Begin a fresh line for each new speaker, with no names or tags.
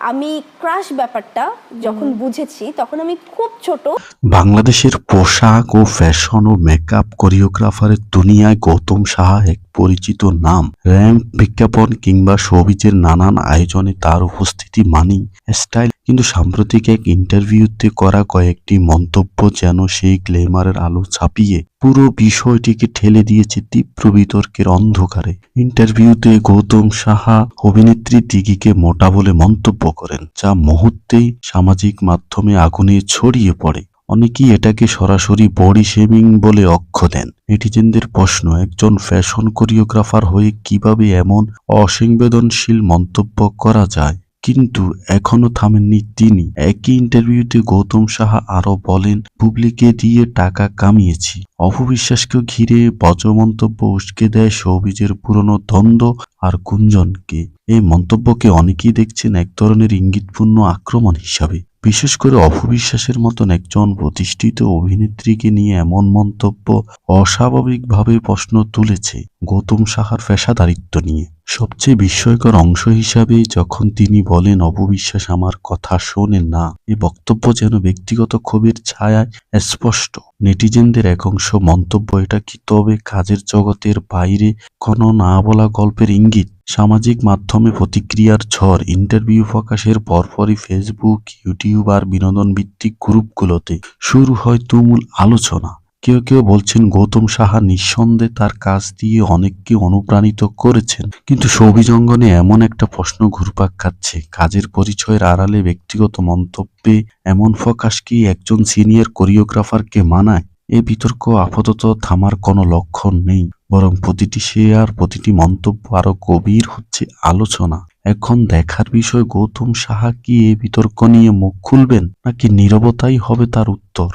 আমি ক্রাশ ব্যাপারটা যখন বুঝেছি তখন আমি খুব ছোট।
বাংলাদেশের পোশাক ও ফ্যাশন ও মেকআপ কোরিওগ্রাফারের দুনিয়ায় গৌতম সাহা এক পরিচিত নাম। র্যাম্প বিজ্ঞাপন কিংবা শোবিজের নানান আয়োজনে তার উপস্থিতি মানি স্টাইল কিন্তু সাম্প্রতিক এক ইন্টারভিউতে করা কয়েকটি মন্তব্য যেন সেই গ্লেমারের আলো ছাপিয়ে পুরো বিষয়টিকে ঠেলে দিয়েছে তীব্র বিতর্কের অন্ধকারে। ইন্টারভিউতে গৌতম সাহা অভিনেত্রী দিঘিকে মোটা বলে মন্তব্য করেন, যা মুহূর্তেই সামাজিক মাধ্যমে আগুনে ছড়িয়ে পড়ে। অনেকেই এটাকে সরাসরি বডি শেমিং বলে অক্ষ দেন নেটিজেনদের প্রশ্ন, একজন ফ্যাশন কোরিওগ্রাফার হয়ে কীভাবে এমন অসংবেদনশীল মন্তব্য করা যায়? কিন্তু এখনও থামেননি তিনি। একই ইন্টারভিউতে গৌতম সাহা আরও বলেন বুবলিকে দিয়ে টাকা কামিয়েছি। অপবিশ্বাসকে ঘিরে বজ্র মন্তব্য উস্কে দেয় সৌবিজের পুরনো দ্বন্দ্ব আর গুঞ্জনকে। এই মন্তব্যকে অনেকেই দেখছেন এক ধরনের ইঙ্গিতপূর্ণ আক্রমণ হিসাবে। বিশেষ করে অপবিশ্বাসের মতন একজন প্রতিষ্ঠিত অভিনেত্রীকে নিয়ে এমন মন্তব্য অস্বাভাবিকভাবে প্রশ্ন তুলেছে। গৌতম সাহার পেশাদারিত্ব নিয়ে। সবচেয়ে বিস্ময়কর অংশ হিসাবে যখন তিনি বলেন অপবিশ্বাস আমার কথা শোনেন না, এ বক্তব্য যেন ব্যক্তিগত ক্ষোভের ছায়ায় স্পষ্ট। নেটিজেনদের এক অংশ মন্তব্য এটা কি, তবে কাজের জগতের বাইরে কোনো না বলা গল্পের ইঙ্গিত। সামাজিক মাধ্যমে প্রতিক্রিয়ার ঝড়, ইন্টারভিউ প্রকাশের পরপরই ফেসবুক, ইউটিউব আর বিনোদন ভিত্তিক গ্রুপগুলোতে শুরু হয় তুমুল আলোচনা। কেউ কেউ বলছেন, গৌতম সাহা নিঃসন্দেহে তার কাজ দিয়ে অনেককে অনুপ্রাণিত করেছেন। কিন্তু সৌভিজঙ্গনে এমন একটা প্রশ্ন ঘুরপাক খাচ্ছে, কাজের পরিচয়ের আড়ালে ব্যক্তিগত মন্তব্যে এমন প্রকাশ কি একজন সিনিয়র কোরিওগ্রাফারকে মানায়? এ বিতর্ক আপাতত থামার কোনো লক্ষণ নেই, বরং প্রতিটি শেয়ার, প্রতিটি মন্তব্য আরও গভীর হচ্ছে আলোচনা। এখন দেখার বিষয়, গৌতম সাহা কি এ বিতর্ক নিয়ে মুখ খুলবেন, নাকি নীরবতাই হবে তার উত্তর?